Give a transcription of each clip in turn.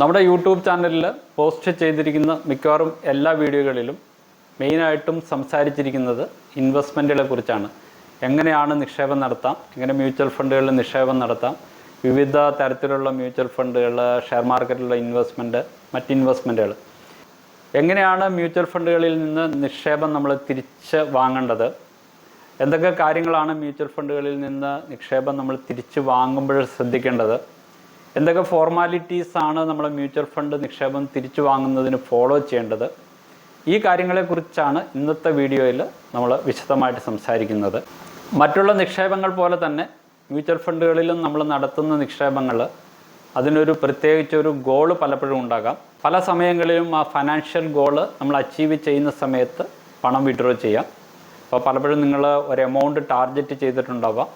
നമ്മുടെ യൂട്യൂബ് ചാനലിൽ പോസ്റ്റ് ചെയ്തിരിക്കുന്ന മിക്കവാറും എല്ലാ വീഡിയോകളിലും മെയിനായിട്ടും സംസാരിച്ചിരിക്കുന്നത് ഇൻവെസ്റ്റ്മെന്റുകളെ കുറിച്ചാണ്. എങ്ങനെയാണ് നിക്ഷേപം നടത്താം? എങ്ങനെ മ്യൂച്വൽ ഫണ്ടുകളിൽ നിക്ഷേപം നടത്താം? വിവിധ തരത്തിലുള്ള മ്യൂച്വൽ ഫണ്ടുകൾ ഷെയർ മാർക്കറ്റിലുള്ള ഇൻവെസ്റ്റ്മെന്റ് മറ്റ് ഇൻവെസ്റ്റ്മെന്റുകൾ എങ്ങനെയാണ് മ്യൂച്വൽ ഫണ്ടുകളിൽ നിന്ന് നിക്ഷേപം നമ്മൾ തിരിച്ച് വാങ്ങേണ്ടത്? എന്തൊക്കെ കാര്യങ്ങളാണ് മ്യൂച്വൽ ഫണ്ടുകളിൽ നിന്ന് നിക്ഷേപം നമ്മൾ തിരിച്ച് വാങ്ങുമ്പോൾ ശ്രദ്ധിക്കേണ്ടത്? എന്തൊക്കെ ഫോർമാലിറ്റീസ് ആണ് നമ്മൾ മ്യൂച്വൽ ഫണ്ട് നിക്ഷേപം തിരിച്ചു വാങ്ങുന്നതിന് ഫോളോ ചെയ്യേണ്ടത്? ഈ കാര്യങ്ങളെക്കുറിച്ചാണ് ഇന്നത്തെ വീഡിയോയിൽ നമ്മൾ വിശദമായിട്ട് സംസാരിക്കുന്നത്. മറ്റുള്ള നിക്ഷേപങ്ങൾ പോലെ തന്നെ മ്യൂച്വൽ ഫണ്ടുകളിലും നമ്മൾ നടത്തുന്ന നിക്ഷേപങ്ങൾ അതിനൊരു പ്രത്യേകിച്ചൊരു ഗോൾ പലപ്പോഴും ഉണ്ടാകാം. പല സമയങ്ങളിലും ആ ഫൈനാൻഷ്യൽ ഗോൾ നമ്മൾ അച്ചീവ് ചെയ്യുന്ന സമയത്ത് പണം വിഡ്രോ ചെയ്യാം. അപ്പോൾ പലപ്പോഴും നിങ്ങൾ ഒരു എമൗണ്ട് ടാർഗറ്റ് ചെയ്തിട്ടുണ്ടാവാം.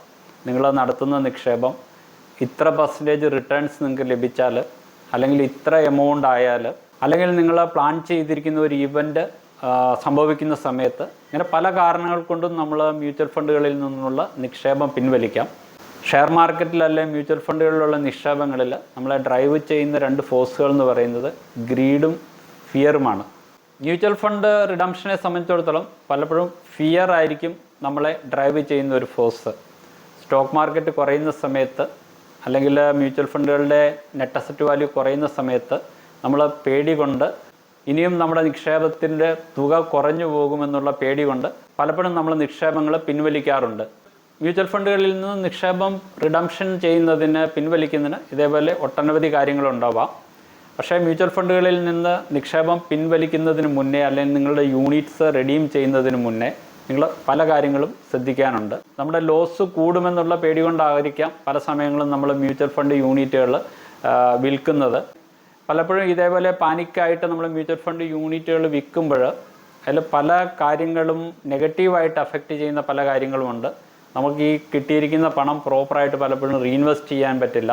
നിങ്ങൾ നടത്തുന്ന നിക്ഷേപം ഇത്ര പെർസെന്റേജ് റിട്ടേൺസ് നിങ്ങൾക്ക് ലഭിച്ചാൽ അല്ലെങ്കിൽ ഇത്ര എമൗണ്ട് ആയാൽ അല്ലെങ്കിൽ നിങ്ങൾ പ്ലാൻ ചെയ്തിരിക്കുന്ന ഒരു ഇവന്റ് സംഭവിക്കുന്ന സമയത്ത് ഇങ്ങനെ പല കാരണങ്ങൾ കൊണ്ടും നമ്മൾ മ്യൂച്വൽ ഫണ്ടുകളിൽ നിന്നുള്ള നിക്ഷേപം പിൻവലിക്കാം. ഷെയർ മാർക്കറ്റിൽ അല്ലെങ്കിൽ മ്യൂച്വൽ ഫണ്ടുകളിലുള്ള നിക്ഷേപങ്ങളിൽ നമ്മളെ ഡ്രൈവ് ചെയ്യുന്ന രണ്ട് ഫോഴ്സുകൾ എന്ന് പറയുന്നത് ഗ്രീഡും ഫിയറുമാണ് മ്യൂച്വൽ ഫണ്ട് റിഡംഷനെ സംബന്ധിച്ചിടത്തോളം പലപ്പോഴും ഫിയർ ആയിരിക്കും നമ്മളെ ഡ്രൈവ് ചെയ്യുന്ന ഒരു ഫോഴ്സ് സ്റ്റോക്ക് മാർക്കറ്റ് കുറയുന്ന സമയത്ത് അല്ലെങ്കിൽ മ്യൂച്വൽ ഫണ്ടുകളുടെ നെറ്റ് അസറ്റ് വാല്യൂ കുറയുന്ന സമയത്ത് നമ്മൾ പേടി കൊണ്ട് ഇനിയും നമ്മുടെ നിക്ഷേപത്തിന്റെ തുക കുറഞ്ഞു പോകുമെന്നുള്ള പേടി കൊണ്ട് പലപ്പോഴും നമ്മൾ നിക്ഷേപങ്ങൾ പിൻവലിക്കാറുണ്ട്. മ്യൂച്വൽ ഫണ്ടുകളിൽ നിന്ന് നിക്ഷേപം റിഡംഷൻ ചെയ്യുന്നതിന് പിൻവലിക്കുന്നതിന് ഇതേപോലെ ഒട്ടനവധി കാര്യങ്ങളുണ്ടാവാം. പക്ഷേ മ്യൂച്വൽ ഫണ്ടുകളിൽ നിന്ന് നിക്ഷേപം പിൻവലിക്കുന്നതിന് മുന്നേ അല്ലെങ്കിൽ നിങ്ങളുടെ യൂണിറ്റ്സ് റെഡീം ചെയ്യുന്നതിന് മുന്നേ നിങ്ങൾ പല കാര്യങ്ങളും ശ്രദ്ധിക്കാനുണ്ട്. നമ്മുടെ ലോസ് കൂടുമെന്നുള്ള പേടി കൊണ്ടായിരിക്കാം പല സമയങ്ങളും നമ്മൾ മ്യൂച്വൽ ഫണ്ട് യൂണിറ്റുകൾ വിൽക്കുന്നത്. പലപ്പോഴും ഇതേപോലെ പാനിക്കായിട്ട് നമ്മൾ മ്യൂച്വൽ ഫണ്ട് യൂണിറ്റുകൾ വിൽക്കുമ്പോൾ അതിൽ പല കാര്യങ്ങളും നെഗറ്റീവായിട്ട് അഫക്റ്റ് ചെയ്യുന്ന പല കാര്യങ്ങളുമുണ്ട് നമുക്ക് ഈ കിട്ടിയിരിക്കുന്ന പണം പ്രോപ്പറായിട്ട് പലപ്പോഴും റീഇൻവെസ്റ്റ് ചെയ്യാൻ പറ്റില്ല.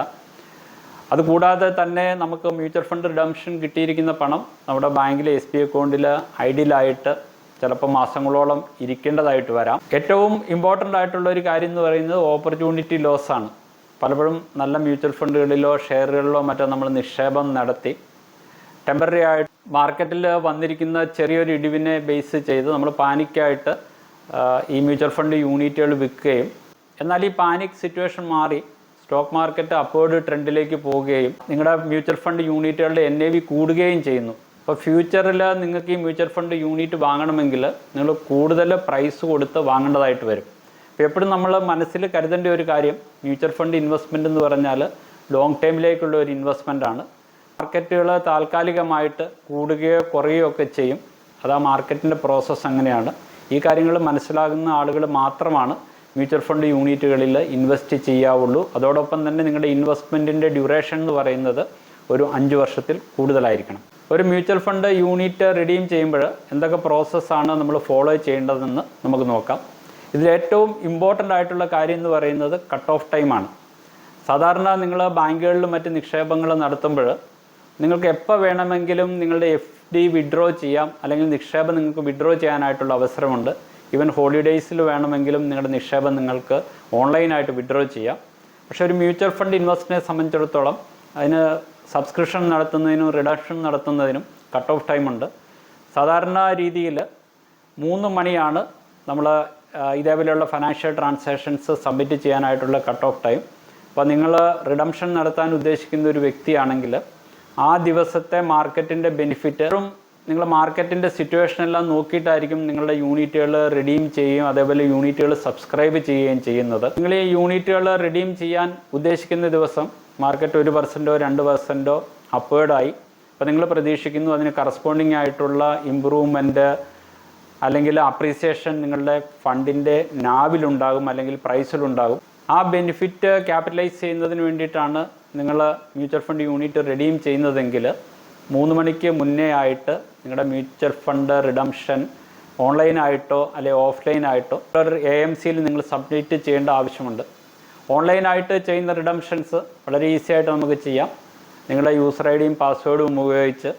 അതുകൂടാതെ തന്നെ നമുക്ക് മ്യൂച്വൽ ഫണ്ട് റിഡംഷൻ കിട്ടിയിരിക്കുന്ന പണം നമ്മുടെ ബാങ്കിലെ എസ് ബി അക്കൗണ്ടിൽ ഐഡിയലായിട്ട് ചിലപ്പോൾ മാസങ്ങളോളം ഇരിക്കേണ്ടതായിട്ട് വരാം. ഏറ്റവും ഇമ്പോർട്ടന്റ് ആയിട്ടുള്ള ഒരു കാര്യം എന്ന് പറയുന്നത് ഓപ്പർച്യൂണിറ്റി ലോസ് ആണ്. പലപ്പോഴും നല്ല മ്യൂച്വൽ ഫണ്ടുകളിലോ ഷെയറുകളിലോ മറ്റോ നമ്മൾ നിക്ഷേപം നടത്തി. ടെമ്പററി ആയിട്ട് മാർക്കറ്റിൽ വന്നിരിക്കുന്ന ചെറിയൊരു ഇടിവിനെ ബേസ് ചെയ്ത് നമ്മൾ പാനിക്കായിട്ട് ഈ മ്യൂച്വൽ ഫണ്ട് യൂണിറ്റുകൾ വിൽക്കുകയും എന്നാൽ ഈ പാനിക് സിറ്റുവേഷൻ മാറി സ്റ്റോക്ക് മാർക്കറ്റ് അപ്വേർഡ് ട്രെൻഡിലേക്ക് പോവുകയും നിങ്ങളുടെ മ്യൂച്വൽ ഫണ്ട് യൂണിറ്റുകളുടെ എൻ എ വി കൂടുകയും ചെയ്യുന്നു. അപ്പോൾ ഫ്യൂച്ചറിൽ നിങ്ങൾക്ക് ഈ മ്യൂച്വൽ ഫണ്ട് യൂണിറ്റ് വാങ്ങണമെങ്കിൽ നിങ്ങൾ കൂടുതൽ പ്രൈസ് കൊടുത്ത് വാങ്ങേണ്ടതായിട്ട് വരും. അപ്പോൾ എപ്പോഴും നമ്മൾ മനസ്സിൽ കരുതേണ്ട ഒരു കാര്യം മ്യൂച്വൽ ഫണ്ട് ഇൻവെസ്റ്റ്മെന്റ് എന്ന് പറഞ്ഞാൽ ലോങ് ടൈമിലേക്കുള്ള ഒരു ഇൻവെസ്റ്റ്മെന്റ് ആണ്. മാർക്കറ്റുകൾ താൽക്കാലികമായിട്ട് കൂടുകയോ കുറയുകയോ ഒക്കെ ചെയ്യും. അത് മാർക്കറ്റിന്റെ പ്രോസസ്സ് അങ്ങനെയാണ്. ഈ കാര്യങ്ങൾ മനസ്സിലാകുന്ന ആളുകൾ മാത്രമാണ് മ്യൂച്വൽ ഫണ്ട് യൂണിറ്റുകളിൽ ഇൻവെസ്റ്റ് ചെയ്യാവുള്ളൂ. അതോടൊപ്പം തന്നെ നിങ്ങളുടെ ഇൻവെസ്റ്റ്മെന്റിന്റെ ഡ്യൂറേഷൻ എന്ന് പറയുന്നത് ഒരു അഞ്ച് വർഷത്തിൽ കൂടുതലായിരിക്കണം. ഒരു മ്യൂച്വൽ ഫണ്ട് യൂണിറ്റ് റിഡീം ചെയ്യുമ്പോൾ എന്തൊക്കെ പ്രോസസ്സാണ് നമ്മൾ ഫോളോ ചെയ്യേണ്ടതെന്ന് നമുക്ക് നോക്കാം. ഇതിലേറ്റവും ഇമ്പോർട്ടന്റ് ആയിട്ടുള്ള കാര്യം എന്ന് പറയുന്നത് കട്ട് ഓഫ് ടൈമാണ് സാധാരണ നിങ്ങൾ ബാങ്കുകളിലും മറ്റ് നിക്ഷേപങ്ങൾ നടത്തുമ്പോൾ നിങ്ങൾക്ക് എപ്പോൾ വേണമെങ്കിലും നിങ്ങളുടെ എഫ് ഡി വിഡ്രോ ചെയ്യാം. അല്ലെങ്കിൽ നിക്ഷേപം നിങ്ങൾക്ക് വിഡ്രോ ചെയ്യാനായിട്ടുള്ള അവസരമുണ്ട്. ഈവൻ ഹോളിഡേയ്സിൽ വേണമെങ്കിലും നിങ്ങളുടെ നിക്ഷേപം നിങ്ങൾക്ക് ഓൺലൈനായിട്ട് വിഡ്രോ ചെയ്യാം. പക്ഷേ ഒരു മ്യൂച്വൽ ഫണ്ട് ഇൻവെസ്റ്റിനെ സംബന്ധിച്ചിടത്തോളം അതിന് സബ്സ്ക്രിപ്ഷൻ നടത്തുന്നതിനും റിഡക്ഷൻ നടത്തുന്നതിനും കട്ട് ഓഫ് ടൈമുണ്ട് സാധാരണ രീതിയിൽ മൂന്ന് മണിയാണ് നമ്മൾ ഇതേപോലെയുള്ള ഫിനാൻഷ്യൽ ട്രാൻസാക്ഷൻസ് സബ്മിറ്റ് ചെയ്യാനായിട്ടുള്ള കട്ട് ഓഫ് ടൈം അപ്പോൾ നിങ്ങൾ റിഡംഷൻ നടത്താൻ ഉദ്ദേശിക്കുന്ന ഒരു വ്യക്തിയാണെങ്കിൽ ആ ദിവസത്തെ മാർക്കറ്റിന്റെ ബെനിഫിറ്റും നിങ്ങൾ മാർക്കറ്റിന്റെ സിറ്റുവേഷൻ എല്ലാം നോക്കിയിട്ടായിരിക്കും നിങ്ങളുടെ യൂണിറ്റുകൾ റിഡീം ചെയ്യുകയും അതേപോലെ യൂണിറ്റുകൾ സബ്സ്ക്രൈബ് ചെയ്യുകയും ചെയ്യുന്നത്. നിങ്ങൾ ഈ യൂണിറ്റുകൾ റിഡീം ചെയ്യാൻ ഉദ്ദേശിക്കുന്ന ദിവസം മാർക്കറ്റ് ഒരു പെർസെന്റോ രണ്ട് പെർസെന്റോ അപ്വേർഡായി അപ്പോൾ നിങ്ങൾ പ്രതീക്ഷിക്കുന്നു അതിന് കറസ്പോണ്ടിങ് ആയിട്ടുള്ള ഇമ്പ്രൂവ്മെന്റ് അല്ലെങ്കിൽ അപ്രീസിയേഷൻ നിങ്ങളുടെ ഫണ്ടിന്റെ നാവിലുണ്ടാകും അല്ലെങ്കിൽ പ്രൈസിലുണ്ടാകും ആ ബെനിഫിറ്റ് ക്യാപിറ്റലൈസ് ചെയ്യുന്നതിന് വേണ്ടിയിട്ടാണ് നിങ്ങൾ മ്യൂച്വൽ ഫണ്ട് യൂണിറ്റ് റെഡീം ചെയ്യുന്നതെങ്കിൽ മൂന്ന് മണിക്ക് മുന്നേ ആയിട്ട് നിങ്ങളുടെ മ്യൂച്വൽ ഫണ്ട് റിഡംഷൻ ഓൺലൈനായിട്ടോ അല്ലെ ഓഫ്ലൈനായിട്ടോ എ എം സിയിൽ നിങ്ങൾ സബ്മിറ്റ് ചെയ്യേണ്ട ആവശ്യമുണ്ട്. ഓൺലൈനായിട്ട് ചെയ്യുന്ന റിഡംഷൻസ് വളരെ ഈസി ആയിട്ട് നമുക്ക് ചെയ്യാം. നിങ്ങളുടെ യൂസർ ഐ ഡിയും പാസ്വേഡും ഉപയോഗിച്ച്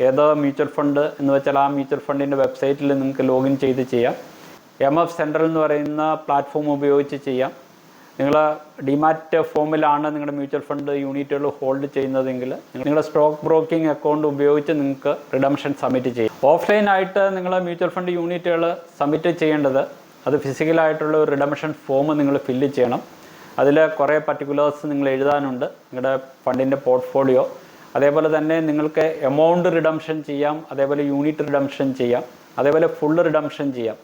ഏതോ മ്യൂച്വൽ ഫണ്ട് എന്ന് വെച്ചാൽ ആ മ്യൂച്വൽ ഫണ്ടിന്റെ വെബ്സൈറ്റിൽ നിങ്ങൾക്ക് ലോഗിൻ ചെയ്ത് ചെയ്യാം. എം എഫ് സെൻട്രൽ എന്ന് പറയുന്ന പ്ലാറ്റ്ഫോം ഉപയോഗിച്ച് ചെയ്യാം. നിങ്ങൾ ഡിമാറ്റ് ഫോമിലാണ് നിങ്ങളുടെ മ്യൂച്വൽ ഫണ്ട് യൂണിറ്റുകൾ ഹോൾഡ് ചെയ്യുന്നതെങ്കിൽ നിങ്ങളുടെ സ്റ്റോക്ക് ബ്രോക്കിംഗ് അക്കൗണ്ട് ഉപയോഗിച്ച് നിങ്ങൾക്ക് റിഡംഷൻ സബ്മിറ്റ് ചെയ്യും. ഓഫ്ലൈൻ ആയിട്ട് നിങ്ങൾ മ്യൂച്വൽ ഫണ്ട് യൂണിറ്റുകൾ സബ്മിറ്റ് ചെയ്യേണ്ടത് അത് ഫിസിക്കലായിട്ടുള്ള ഒരു റിഡംഷൻ ഫോം നിങ്ങൾ ഫില്ല് ചെയ്യണം. അതിൽ കുറേ പർട്ടിക്കുലേഴ്സ് നിങ്ങൾ എഴുതാനുണ്ട്. നിങ്ങളുടെ ഫണ്ടിന്റെ പോർട്ട്ഫോളിയോ അതേപോലെ തന്നെ നിങ്ങൾക്ക് എമൗണ്ട് റിഡംഷൻ ചെയ്യാം. അതേപോലെ യൂണിറ്റ് റിഡംഷൻ ചെയ്യാം. അതേപോലെ ഫുൾ റിഡംഷൻ ചെയ്യാം.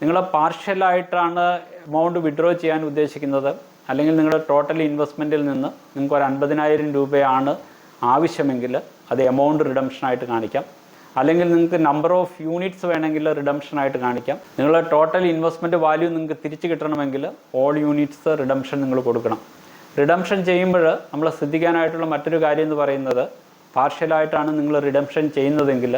നിങ്ങൾ പാർഷ്യലായിട്ടാണ് എമൗണ്ട് വിഡ്രോ ചെയ്യാൻ ഉദ്ദേശിക്കുന്നത്. അല്ലെങ്കിൽ നിങ്ങളുടെ ടോട്ടൽ ഇൻവെസ്റ്റ്മെന്റിൽ നിന്ന് നിങ്ങൾക്ക് ഒരു അൻപതിനായിരം രൂപയാണ് ആവശ്യമെങ്കിൽ അത് എമൗണ്ട് റിഡംഷനായിട്ട് കാണിക്കാം. അല്ലെങ്കിൽ നിങ്ങൾക്ക് നമ്പർ ഓഫ് യൂണിറ്റ്സ് വേണമെങ്കിൽ റിഡംഷനായിട്ട് കാണിക്കാം. നിങ്ങളുടെ ടോട്ടൽ ഇൻവെസ്റ്റ്മെന്റ് വാല്യൂ നിങ്ങൾക്ക് തിരിച്ചു കിട്ടണമെങ്കിൽ ഓൾ യൂണിറ്റ്സ് റിഡംഷൻ നിങ്ങൾ കൊടുക്കണം. റിഡംഷൻ ചെയ്യുമ്പോൾ നമ്മൾ ശ്രദ്ധിക്കാനായിട്ടുള്ള മറ്റൊരു കാര്യം എന്ന് പറയുന്നത് പാർഷ്യലായിട്ടാണ് നിങ്ങൾ റിഡംഷൻ ചെയ്യുന്നതെങ്കിൽ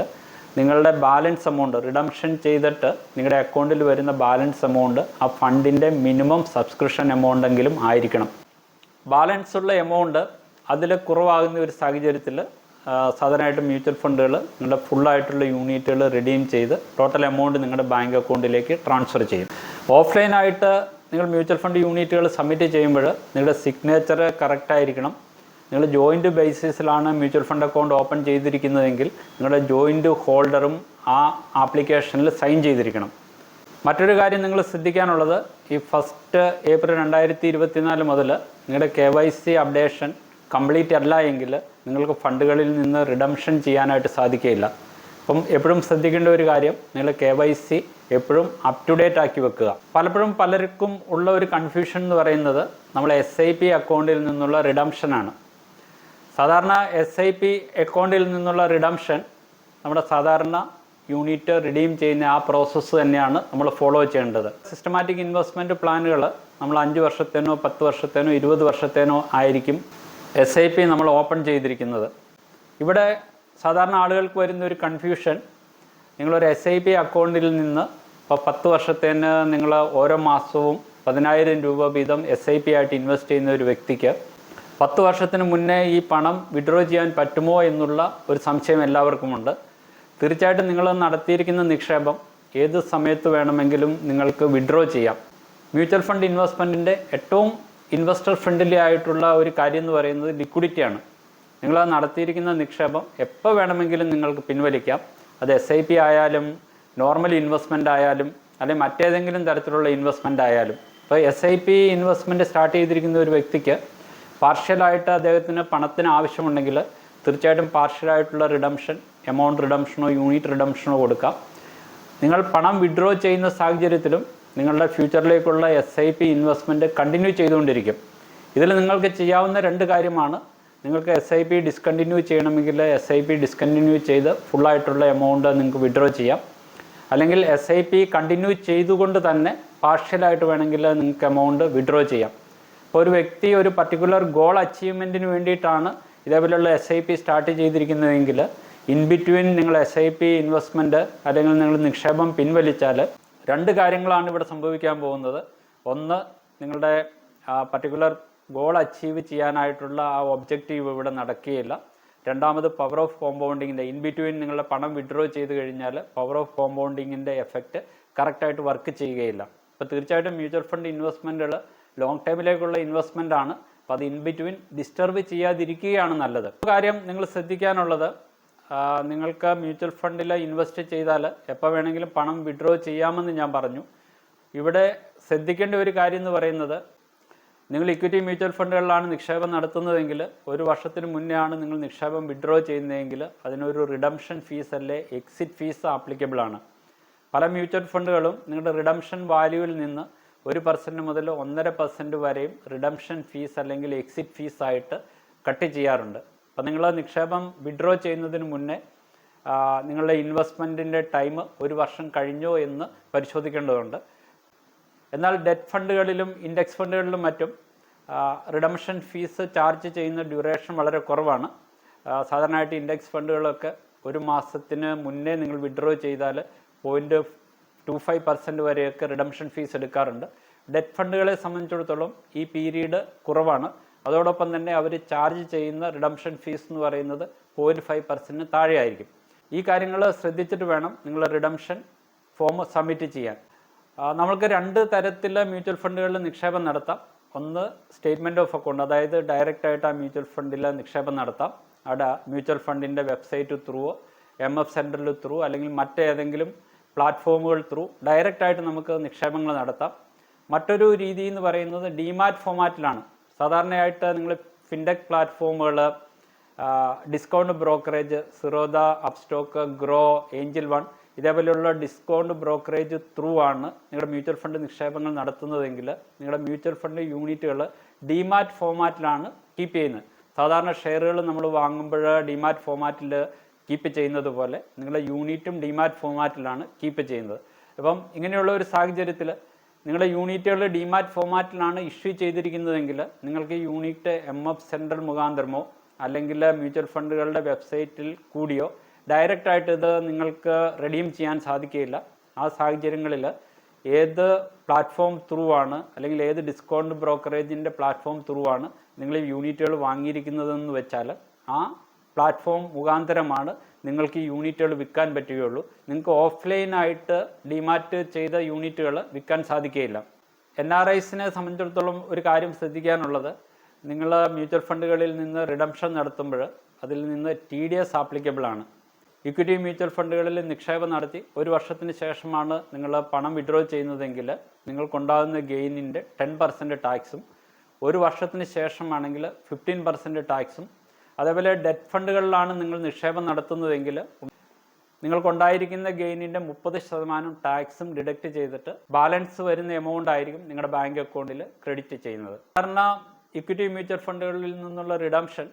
നിങ്ങളുടെ ബാലൻസ് എമൗണ്ട് റിഡംഷൻ ചെയ്തിട്ട് നിങ്ങളുടെ അക്കൗണ്ടിൽ വരുന്ന ബാലൻസ് എമൗണ്ട് ആ ഫണ്ടിന്റെ മിനിമം സബ്സ്ക്രിപ്ഷൻ എമൗണ്ട് എങ്കിലും ആയിരിക്കണം. ബാലൻസ് ഉള്ള എമൗണ്ട് അതിൽ കുറവാകുന്ന ഒരു സാഹചര്യത്തിൽ സാധാരണയായിട്ട് മ്യൂച്വൽ ഫണ്ടുകൾ നിങ്ങളുടെ ഫുള്ളായിട്ടുള്ള യൂണിറ്റുകൾ റിഡീം ചെയ്ത് ടോട്ടൽ എമൗണ്ട് നിങ്ങളുടെ ബാങ്ക് അക്കൗണ്ടിലേക്ക് ട്രാൻസ്ഫർ ചെയ്യും. ഓഫ്ലൈനായിട്ട് നിങ്ങൾ മ്യൂച്വൽ ഫണ്ട് യൂണിറ്റുകൾ സബ്മിറ്റ് ചെയ്യുമ്പോൾ നിങ്ങളുടെ സിഗ്നേച്ചർ കറക്റ്റായിരിക്കണം നിങ്ങൾ ജോയിന്റ് ബേസിസിലാണ് മ്യൂച്വൽ ഫണ്ട് അക്കൗണ്ട് ഓപ്പൺ ചെയ്തിരിക്കുന്നതെങ്കിൽ നിങ്ങളുടെ ജോയിന്റ് ഹോൾഡറും ആ ആപ്ലിക്കേഷനിൽ സൈൻ ചെയ്തിരിക്കണം. മറ്റൊരു കാര്യം നിങ്ങൾ ശ്രദ്ധിക്കാനുള്ളത് ഈ ഫസ്റ്റ് ഏപ്രിൽ രണ്ടായിരത്തി ഇരുപത്തിനാല് മുതൽ നിങ്ങളുടെ K Y C updation complete അല്ല എങ്കിൽ നിങ്ങൾക്ക് ഫണ്ടുകളിൽ നിന്ന് റിഡംഷൻ ചെയ്യാനായിട്ട് സാധിക്കുകയില്ല. അപ്പം എപ്പോഴും ശ്രദ്ധിക്കേണ്ട ഒരു കാര്യം നിങ്ങൾ കെ വൈ സി എപ്പോഴും അപ് ടു ഡേറ്റ് ആക്കി വെക്കുക. പലപ്പോഴും പലർക്കും ഉള്ള ഒരു കൺഫ്യൂഷൻ എന്ന് പറയുന്നത് നമ്മൾ എസ് ഐ പി അക്കൗണ്ടിൽ നിന്നുള്ള റിഡംഷനാണ് സാധാരണ എസ് ഐ പി അക്കൗണ്ടിൽ നിന്നുള്ള റിഡംഷൻ നമ്മുടെ സാധാരണ യൂണിറ്റ് റിഡീം ചെയ്യുന്ന ആ പ്രോസസ്സ് തന്നെയാണ് നമ്മൾ ഫോളോ ചെയ്യേണ്ടത്. സിസ്റ്റമാറ്റിക് ഇൻവെസ്റ്റ്മെന്റ് പ്ലാനുകൾ നമ്മൾ അഞ്ച് വർഷത്തേനോ പത്ത് വർഷത്തേനോ ഇരുപത് വർഷത്തേനോ ആയിരിക്കും എസ് ഐ പി നമ്മൾ ഓപ്പൺ ചെയ്തിരിക്കുന്നത്. ഇവിടെ സാധാരണ ആളുകൾക്ക് വരുന്ന ഒരു കൺഫ്യൂഷൻ നിങ്ങളൊരു എസ് ഐ പി അക്കൗണ്ടിൽ നിന്ന് ഇപ്പോൾ പത്ത് വർഷത്തേന് നിങ്ങൾ ഓരോ മാസവും പതിനായിരം രൂപ വീതം എസ് ഐ പി ആയിട്ട് ഇൻവെസ്റ്റ് ചെയ്യുന്ന ഒരു വ്യക്തിക്ക് പത്ത് വർഷത്തിന് മുന്നേ ഈ പണം വിഡ്രോ ചെയ്യാൻ പറ്റുമോ എന്നുള്ള ഒരു സംശയം എല്ലാവർക്കുമുണ്ട്. തീർച്ചയായിട്ടും നിങ്ങൾ നടത്തിയിരിക്കുന്ന നിക്ഷേപം ഏത് സമയത്ത് വേണമെങ്കിലും നിങ്ങൾക്ക് വിഡ്രോ ചെയ്യാം. മ്യൂച്വൽ ഫണ്ട് ഇൻവെസ്റ്റ്മെന്റിന്റെ ഏറ്റവും ഇൻവെസ്റ്റർ ഫ്രണ്ട്ലി ആയിട്ടുള്ള ഒരു കാര്യം എന്ന് പറയുന്നത് ലിക്വിഡിറ്റിയാണ് നിങ്ങൾ നടത്തിയിരിക്കുന്ന നിക്ഷേപം എപ്പോൾ വേണമെങ്കിലും നിങ്ങൾക്ക് പിൻവലിക്കാം. അത് എസ് ഐ പി ആയാലും നോർമൽ ഇൻവെസ്റ്റ്മെന്റ് ആയാലും അല്ലെങ്കിൽ മറ്റേതെങ്കിലും തരത്തിലുള്ള ഇൻവെസ്റ്റ്മെന്റ് ആയാലും. ഇപ്പോൾ S I P investment start ചെയ്തിരിക്കുന്ന ഒരു വ്യക്തിക്ക് പാർഷ്യലായിട്ട് അദ്ദേഹത്തിന് പണത്തിന് ആവശ്യമുണ്ടെങ്കിൽ തീർച്ചയായിട്ടും പാർഷ്യലായിട്ടുള്ള റിഡംഷൻ എമൗണ്ട് റിഡംഷനോ യൂണിറ്റ് റിഡംഷനോ കൊടുക്കാം. നിങ്ങൾ പണം വിഡ്രോ ചെയ്യുന്ന സാഹചര്യത്തിലും നിങ്ങളുടെ ഫ്യൂച്ചറിലേക്കുള്ള S I P investment continue ചെയ്തുകൊണ്ടിരിക്കും. ഇതിൽ നിങ്ങൾക്ക് ചെയ്യാവുന്ന രണ്ട് കാര്യമാണ്. നിങ്ങൾക്ക് എസ് ഐ പി ഡിസ്കണ്ടിന്യൂ ചെയ്യണമെങ്കിൽ എസ് ഐ പി ഡിസ്കണ്ടിന്യൂ ചെയ്ത് ഫുള്ളായിട്ടുള്ള എമൗണ്ട് നിങ്ങൾക്ക് വിഡ്രോ ചെയ്യാം. അല്ലെങ്കിൽ എസ് ഐ പി കണ്ടിന്യൂ ചെയ്തുകൊണ്ട് തന്നെ പാർഷ്യലായിട്ട് വേണമെങ്കിൽ നിങ്ങൾക്ക് എമൗണ്ട് വിഡ്രോ ചെയ്യാം. ഇപ്പോൾ ഒരു വ്യക്തി ഒരു പർട്ടിക്കുലർ ഗോൾ അച്ചീവ്മെന്റിന് വേണ്ടിയിട്ടാണ് ഇതേപോലെയുള്ള എസ് ഐ പി സ്റ്റാർട്ട് ചെയ്തിരിക്കുന്നതെങ്കിൽ ഇൻ ബിറ്റ്വീൻ നിങ്ങൾ എസ് ഐ പി ഇൻവെസ്റ്റ്മെന്റ് അല്ലെങ്കിൽ നിങ്ങൾ നിക്ഷേപം പിൻവലിച്ചാൽ രണ്ട് കാര്യങ്ങളാണ് ഇവിടെ സംഭവിക്കാൻ പോകുന്നത്. ഒന്ന് നിങ്ങളുടെ പർട്ടിക്കുലർ ഗോൾ അച്ചീവ് ചെയ്യാനായിട്ടുള്ള ആ ഒബ്ജക്റ്റീവ് ഇവിടെ നടക്കുകയില്ല. രണ്ടാമത് പവർ ഓഫ് കോമ്പൗണ്ടിങ്ങിന്റെ ഇൻ ബിറ്റ്വീൻ നിങ്ങളുടെ പണം വിഡ്രോ ചെയ്ത് കഴിഞ്ഞാൽ പവർ ഓഫ് കോമ്പൗണ്ടിങ്ങിന്റെ എഫക്റ്റ് കറക്റ്റായിട്ട് വർക്ക് ചെയ്യുകയില്ല. അപ്പോൾ തീർച്ചയായിട്ടും മ്യൂച്വൽ ഫണ്ട് ഇൻവെസ്റ്റ്മെന്റുകൾ ലോങ് ടൈമിലേക്കുള്ള ഇൻവെസ്റ്റ്മെന്റ് ആണ്. അപ്പോൾ അത് ഇൻ ബിറ്റ്വീൻ ഡിസ്റ്റർബ് ചെയ്യാതിരിക്കുകയാണ് നല്ലത്. കാര്യം നിങ്ങൾ ശ്രദ്ധിക്കാനുള്ളത് നിങ്ങൾക്ക് മ്യൂച്വൽ ഫണ്ടിൽ ഇൻവെസ്റ്റ് ചെയ്താൽ എപ്പോൾ വേണമെങ്കിലും പണം വിഡ്രോ ചെയ്യാമെന്ന് ഞാൻ പറഞ്ഞു. ഇവിടെ ശ്രദ്ധിക്കേണ്ട ഒരു കാര്യം എന്ന് പറയുന്നത് നിങ്ങൾ ഇക്വിറ്റി മ്യൂച്വൽ ഫണ്ടുകളിലാണ് നിക്ഷേപം നടത്തുന്നതെങ്കിൽ ഒരു വർഷത്തിന് മുന്നേ ആണ് നിങ്ങൾ നിക്ഷേപം വിഡ്രോ ചെയ്യുന്നതെങ്കിൽ അതിനൊരു റിഡംഷൻ ഫീസ് അല്ലേ എക്സിറ്റ് ഫീസ് ആപ്ലിക്കബിൾ ആണ്. പല മ്യൂച്വൽ ഫണ്ടുകളും നിങ്ങളുടെ റിഡംഷൻ വാല്യൂവിൽ നിന്ന് ഒരു പെർസെന്റ് മുതൽ ഒന്നര പെർസെന്റ് വരെയും റിഡംഷൻ ഫീസ് അല്ലെങ്കിൽ എക്സിറ്റ് ഫീസ് ആയിട്ട് കട്ട് ചെയ്യാറുണ്ട്. അപ്പം നിങ്ങൾ നിക്ഷേപം വിഡ്രോ ചെയ്യുന്നതിന് മുന്നേ നിങ്ങളുടെ ഇൻവെസ്റ്റ്മെന്റിന്റെ ടൈം ഒരു വർഷം കഴിഞ്ഞോ എന്ന് പരിശോധിക്കേണ്ടതുണ്ട്. എന്നാൽ ഡെറ്റ് ഫണ്ടുകളിലും ഇൻഡെക്സ് ഫണ്ടുകളിലും മറ്റും റിഡംഷൻ ഫീസ് ചാർജ് ചെയ്യുന്ന ഡ്യൂറേഷൻ വളരെ കുറവാണ്. സാധാരണയായിട്ട് ഇൻഡെക്സ് ഫണ്ടുകളൊക്കെ ഒരു മാസത്തിന് മുന്നേ നിങ്ങൾ വിഡ്രോ ചെയ്താൽ പോയിന്റ് ടു ഫൈവ് പെർസെന്റ് വരെയൊക്കെ റിഡംഷൻ ഫീസ് എടുക്കാറുണ്ട്. ഡെറ്റ് ഫണ്ടുകളെ സംബന്ധിച്ചിടത്തോളം ഈ പീരീഡ് കുറവാണ്. അതോടൊപ്പം തന്നെ അവർ ചാർജ് ചെയ്യുന്ന റിഡംഷൻ ഫീസ് എന്ന് പറയുന്നത് പോയിന്റ് ഫൈവ് പെർസെന്റിന് താഴെയായിരിക്കും. ഈ കാര്യങ്ങൾ ശ്രദ്ധിച്ചിട്ട് വേണം നിങ്ങൾ റിഡംഷൻ ഫോം സബ്മിറ്റ് ചെയ്യാൻ. നമ്മൾക്ക് രണ്ട് തരത്തിൽ മ്യൂച്വൽ ഫണ്ടുകളിൽ നിക്ഷേപം നടത്താം. ഒന്ന് സ്റ്റേറ്റ്മെന്റ് ഓഫ് അക്കൗണ്ട് അതായത് ഡയറക്റ്റ് ആയിട്ട് ആ മ്യൂച്വൽ ഫണ്ടിൽ നിക്ഷേപം നടത്താം. അവിടെ മ്യൂച്വൽ ഫണ്ടിന്റെ വെബ്സൈറ്റ് ത്രൂ എം എഫ് സെന്ററിൽ ത്രൂ അല്ലെങ്കിൽ മറ്റേതെങ്കിലും പ്ലാറ്റ്ഫോമുകൾ ത്രൂ ഡയറക്റ്റ് ആയിട്ട് നമുക്ക് നിക്ഷേപങ്ങൾ നടത്താം. മറ്റൊരു രീതി എന്ന് പറയുന്നത് ഡിമാറ്റ് ഫോമാറ്റിലാണ്. സാധാരണയായിട്ട് നിങ്ങൾ fintech platforms discount brokerage Zerodha Upstox Groww Angel One ഇതേപോലെയുള്ള ഡിസ്കൗണ്ട് ബ്രോക്കറേജ് ത്രൂ ആണ് നിങ്ങളുടെ മ്യൂച്വൽ ഫണ്ട് നിക്ഷേപങ്ങൾ നടത്തുന്നതെങ്കിൽ നിങ്ങളുടെ മ്യൂച്വൽ ഫണ്ട് യൂണിറ്റുകൾ ഡിമാറ്റ് ഫോമാറ്റിലാണ് കീപ്പ് ചെയ്യുന്നത്. സാധാരണ ഷെയറുകൾ നമ്മൾ വാങ്ങുമ്പോൾ ഡിമാറ്റ് ഫോമാറ്റിൽ കീപ്പ് ചെയ്യുന്നത് പോലെ നിങ്ങളുടെ യൂണിറ്റും ഡിമാറ്റ് ഫോമാറ്റിലാണ് കീപ്പ് ചെയ്യുന്നത്. അപ്പം ഇങ്ങനെയുള്ള ഒരു സാഹചര്യത്തിൽ നിങ്ങളുടെ യൂണിറ്റുകൾ ഡിമാറ്റ് ഫോമാറ്റിലാണ് ഇഷ്യൂ ചെയ്തിരിക്കുന്നതെങ്കിൽ നിങ്ങൾക്ക് യൂണിറ്റ് എം എഫ് സെൻട്രൽ മുഖാന്തരമോ അല്ലെങ്കിൽ മ്യൂച്വൽ ഫണ്ടുകളുടെ വെബ്സൈറ്റിൽ കൂടിയോ ഡയറക്റ്റ് ആയിട്ട് ഇത് നിങ്ങൾക്ക് റെഡീം ചെയ്യാൻ സാധിക്കുകയില്ല. ആ സാഹചര്യങ്ങളിൽ ഏത് പ്ലാറ്റ്ഫോം ത്രൂ ആണ് അല്ലെങ്കിൽ ഏത് ഡിസ്കൗണ്ട് ബ്രോക്കറേജിന്റെ പ്ലാറ്റ്ഫോം ത്രൂ ആണ് നിങ്ങൾ യൂണിറ്റുകൾ വാങ്ങിയിരിക്കുന്നതെന്ന് വെച്ചാൽ ആ പ്ലാറ്റ്ഫോം മുഖാന്തരമാണ് നിങ്ങൾക്ക് ഈ യൂണിറ്റുകൾ വിൽക്കാൻ പറ്റുകയുള്ളൂ. നിങ്ങൾക്ക് ഓഫ്ലൈനായിട്ട് ഡിമാറ്റ് ചെയ്ത യൂണിറ്റുകൾ വിൽക്കാൻ സാധിക്കുകയില്ല. എൻ ആർ ഐസിനെ സംബന്ധിച്ചിടത്തോളം ഒരു കാര്യം ശ്രദ്ധിക്കാനുള്ളത്. നിങ്ങൾ മ്യൂച്വൽ ഫണ്ടുകളിൽ നിന്ന് റിഡംഷൻ നടത്തുമ്പോൾ അതിൽ നിന്ന് ടി ഡി എസ് ആപ്ലിക്കബിൾ ആണ് ഇക്വിറ്റി മ്യൂച്വൽ ഫണ്ടുകളിൽ നിക്ഷേപം നടത്തി ഒരു വർഷത്തിന് ശേഷമാണ് നിങ്ങൾ പണം വിഡ്രോ ചെയ്യുന്നതെങ്കിൽ നിങ്ങൾക്കുണ്ടാകുന്ന ഗെയിനിന്റെ ടെൻ പെർസെന്റ് ടാക്സും ഒരു വർഷത്തിന് ശേഷമാണെങ്കിൽ ഫിഫ്റ്റീൻ പെർസെന്റ് ടാക്സും അതേപോലെ ഡെറ്റ് ഫണ്ടുകളിലാണ് നിങ്ങൾ നിക്ഷേപം നടത്തുന്നതെങ്കിൽ നിങ്ങൾക്കുണ്ടായിരിക്കുന്ന ഗെയിനിന്റെ മുപ്പത് ശതമാനം ടാക്സും ഡിഡക്റ്റ് ചെയ്തിട്ട് ബാലൻസ് വരുന്ന എമൗണ്ട് ആയിരിക്കും നിങ്ങളുടെ ബാങ്ക് അക്കൗണ്ടിൽ ക്രെഡിറ്റ് ചെയ്യുന്നത്. കാരണം ഇക്വിറ്റി മ്യൂച്വൽ ഫണ്ടുകളിൽ നിന്നുള്ള റിഡംഷൻ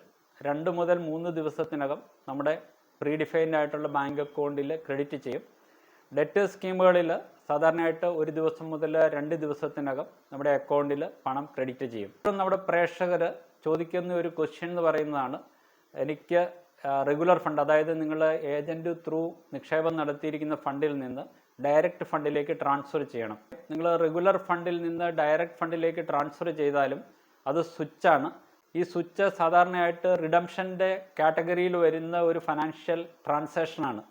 രണ്ട് മുതൽ മൂന്ന് ദിവസത്തിനകം നമ്മുടെ പ്രീഡിഫൈൻഡ് ആയിട്ടുള്ള ബാങ്ക് അക്കൗണ്ടിൽ ക്രെഡിറ്റ് ചെയ്യും. ഡെറ്റ് സ്കീമുകളിൽ സാധാരണയായിട്ട് ഒരു ദിവസം മുതൽ രണ്ട് ദിവസത്തിനകം നമ്മുടെ അക്കൗണ്ടിൽ പണം ക്രെഡിറ്റ് ചെയ്യും. നമ്മുടെ പ്രേക്ഷകർ ചോദിക്കുന്ന ഒരു ക്വസ്റ്റ്യൻ എന്ന് പറയുന്നതാണ് എനിക്ക് റെഗുലർ ഫണ്ട് അതായത് നിങ്ങൾ ഏജന്റ് ത്രൂ നിക്ഷേപം നടത്തിയിരിക്കുന്ന ഫണ്ടിൽ നിന്ന് ഡയറക്റ്റ് ഫണ്ടിലേക്ക് ട്രാൻസ്ഫർ ചെയ്യണം. നിങ്ങൾ റെഗുലർ ഫണ്ടിൽ നിന്ന് ഡയറക്റ്റ് ഫണ്ടിലേക്ക് ട്രാൻസ്ഫർ ചെയ്താലും അത് സ്വിച്ചാണ് ഈ സ്വിച്ച് സാധാരണയായിട്ട് റിഡംഷന്റെ കാറ്റഗറിയിൽ വരുന്ന ഒരു ഫിനാൻഷ്യൽ ട്രാൻസാക്ഷനാണ്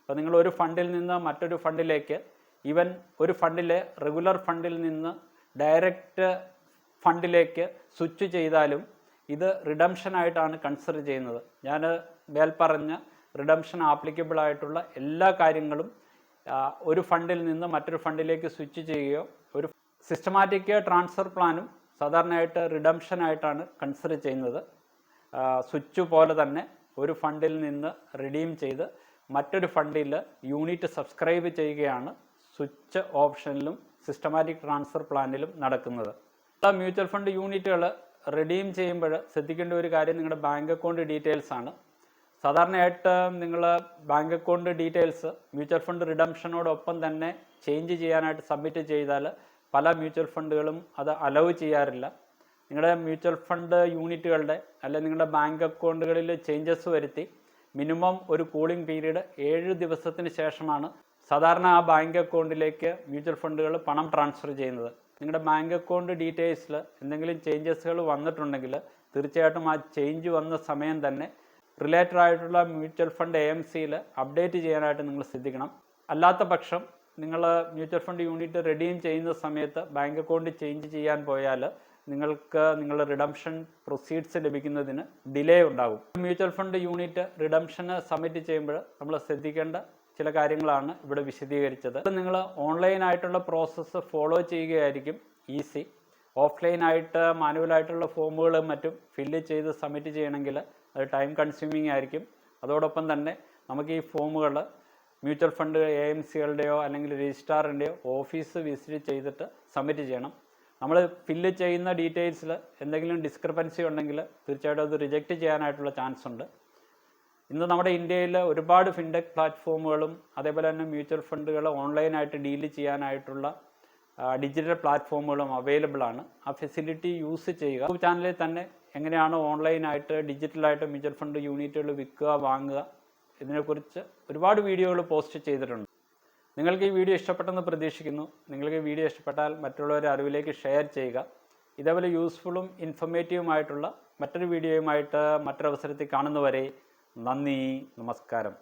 അപ്പോൾ നിങ്ങൾ ഒരു ഫണ്ടിൽ നിന്ന് മറ്റൊരു ഫണ്ടിലേക്ക് ഈവൻ ഒരു ഫണ്ടിലെ റെഗുലർ ഫണ്ടിൽ നിന്ന് ഡയറക്റ്റ് ഫണ്ടിലേക്ക് സ്വിച്ച് ചെയ്താലും ഇത് റിഡംഷൻ ആയിട്ടാണ് കൺസിഡർ ചെയ്യുന്നത്. ഞാൻ മേൽ പറഞ്ഞ റിഡംഷൻ ആപ്ലിക്കബിൾ ആയിട്ടുള്ള എല്ലാ കാര്യങ്ങളും ഒരു ഫണ്ടിൽ നിന്ന് മറ്റൊരു ഫണ്ടിലേക്ക് സ്വിച്ച് ചെയ്യുകയോ ഒരു സിസ്റ്റമാറ്റിക് ട്രാൻസ്ഫർ പ്ലാനും സാധാരണയായിട്ട് റിഡംഷൻ ആയിട്ടാണ് കൺസിഡർ ചെയ്യുന്നത്. സ്വിച്ച് പോലെ തന്നെ ഒരു ഫണ്ടിൽ നിന്ന് റിഡീം ചെയ്ത് മറ്റൊരു ഫണ്ടിൽ യൂണിറ്റ് സബ്സ്ക്രൈബ് ചെയ്യുകയാണ് സ്വിച്ച് ഓപ്ഷനിലും സിസ്റ്റമാറ്റിക് ട്രാൻസ്ഫർ പ്ലാനിലും നടക്കുന്നത്. മ്യൂച്വൽ ഫണ്ട് യൂണിറ്റുകൾ റിഡീം ചെയ്യുമ്പോൾ ശ്രദ്ധിക്കേണ്ട ഒരു കാര്യം നിങ്ങളുടെ ബാങ്ക് അക്കൗണ്ട് ഡീറ്റെയിൽസ് ആണ്. സാധാരണയായിട്ട് നിങ്ങൾ bank account details mutual fund റിഡംഷനോടൊപ്പം തന്നെ ചേഞ്ച് ചെയ്യാനായിട്ട് സബ്മിറ്റ് ചെയ്താൽ പല മ്യൂച്വൽ ഫണ്ടുകളും അത് അലൗ ചെയ്യാറില്ല. നിങ്ങളുടെ മ്യൂച്വൽ ഫണ്ട് യൂണിറ്റുകളുടെ അല്ലെങ്കിൽ നിങ്ങളുടെ ബാങ്ക് അക്കൗണ്ടുകളിൽ ചേഞ്ചസ് വരുത്തി മിനിമം ഒരു കൂളിംഗ് പീരീഡ് ഏഴ് ദിവസത്തിന് ശേഷമാണ് സാധാരണ ആ ബാങ്ക് അക്കൗണ്ടിലേക്ക് മ്യൂച്വൽ ഫണ്ടുകൾ പണം ട്രാൻസ്ഫർ ചെയ്യുന്നത്. നിങ്ങളുടെ ബാങ്ക് അക്കൗണ്ട് ഡീറ്റെയിൽസിൽ എന്തെങ്കിലും ചേഞ്ചസുകൾ വന്നിട്ടുണ്ടെങ്കിൽ തീർച്ചയായിട്ടും ആ ചേഞ്ച് വന്ന സമയം തന്നെ റിലേറ്റഡ് ആയിട്ടുള്ള മ്യൂച്വൽ ഫണ്ട് എ എം സിയിൽ അപ്ഡേറ്റ് ചെയ്യാനായിട്ട് നിങ്ങൾ ശ്രദ്ധിക്കണം. അല്ലാത്ത പക്ഷം നിങ്ങൾ മ്യൂച്വൽ ഫണ്ട് യൂണിറ്റ് റെഡീം ചെയ്യുന്ന സമയത്ത് ബാങ്ക് അക്കൗണ്ട് ചേഞ്ച് ചെയ്യാൻ പോയാൽ നിങ്ങൾക്ക് നിങ്ങളുടെ റിഡംഷൻ പ്രൊസീഡ്സ് ലഭിക്കുന്നതിന് ഡിലേ ഉണ്ടാകും മ്യൂച്വൽ ഫണ്ട് യൂണിറ്റ് റിഡംഷന് സബ്മിറ്റ് ചെയ്യുമ്പോൾ നമ്മൾ ശ്രദ്ധിക്കേണ്ട ചില കാര്യങ്ങളാണ് ഇവിടെ വിശദീകരിച്ചത്. നിങ്ങൾ ഓൺലൈൻ ആയിട്ടുള്ള പ്രോസസ്സ് ഫോളോ ചെയ്യുകയായിരിക്കും ഈസി ഓഫ്ലൈനായിട്ട് മാനുവലായിട്ടുള്ള ഫോമുകളും മറ്റും ഫില്ല് ചെയ്ത് സബ്മിറ്റ് ചെയ്യണമെങ്കിൽ അത് ടൈം കൺസ്യൂമിംഗ് ആയിരിക്കും. അതോടൊപ്പം തന്നെ നമുക്ക് ഈ ഫോമുകൾ മ്യൂച്വൽ ഫണ്ട് എ എം സികളുടെയോ അല്ലെങ്കിൽ രജിസ്ട്രാറിന്റെയോ ഓഫീസ് വിസിറ്റ് ചെയ്തിട്ട് സബ്മിറ്റ് ചെയ്യണം. നമ്മൾ ഫില്ല് ചെയ്യുന്ന ഡീറ്റെയിൽസിൽ എന്തെങ്കിലും ഡിസ്ക്രിപ്പൻസി ഉണ്ടെങ്കിൽ തീർച്ചയായിട്ടും അത് റിജക്റ്റ് ചെയ്യാനായിട്ടുള്ള ചാൻസ് ഉണ്ട്. ഇന്ന് നമ്മുടെ ഇന്ത്യയിൽ ഒരുപാട് ഫിൻടെക് പ്ലാറ്റ്ഫോമുകളും അതേപോലെ തന്നെ മ്യൂച്വൽ ഫണ്ടുകൾ ഓൺലൈനായിട്ട് ഡീൽ ചെയ്യാനായിട്ടുള്ള ഡിജിറ്റൽ പ്ലാറ്റ്ഫോമുകളും അവൈലബിൾ ആണ്. ആ ഫെസിലിറ്റി യൂസ് ചെയ്യുക. യൂട്യൂബ് ചാനലിൽ തന്നെ എങ്ങനെയാണ് ഓൺലൈനായിട്ട് ഡിജിറ്റലായിട്ട് മ്യൂച്വൽ ഫണ്ട് യൂണിറ്റുകൾ വിൽക്കുക വാങ്ങുക ഇതിനെക്കുറിച്ച് ഒരുപാട് വീഡിയോകൾ പോസ്റ്റ് ചെയ്തിട്ടുണ്ട്. നിങ്ങൾക്ക് ഈ വീഡിയോ ഇഷ്ടപ്പെട്ടെന്ന് പ്രതീക്ഷിക്കുന്നു. നിങ്ങൾക്ക് ഈ വീഡിയോ ഇഷ്ടപ്പെട്ടാൽ മറ്റുള്ളവരെ അറിവിലേക്ക് ഷെയർ ചെയ്യുക. ഇതേപോലെ യൂസ്ഫുള്ളും ഇൻഫർമേറ്റീവുമായിട്ടുള്ള മറ്റൊരു വീഡിയോയുമായിട്ട് മറ്റൊരവസരത്തിൽ കാണുന്നവരെ നന്ദി നമസ്കാരം.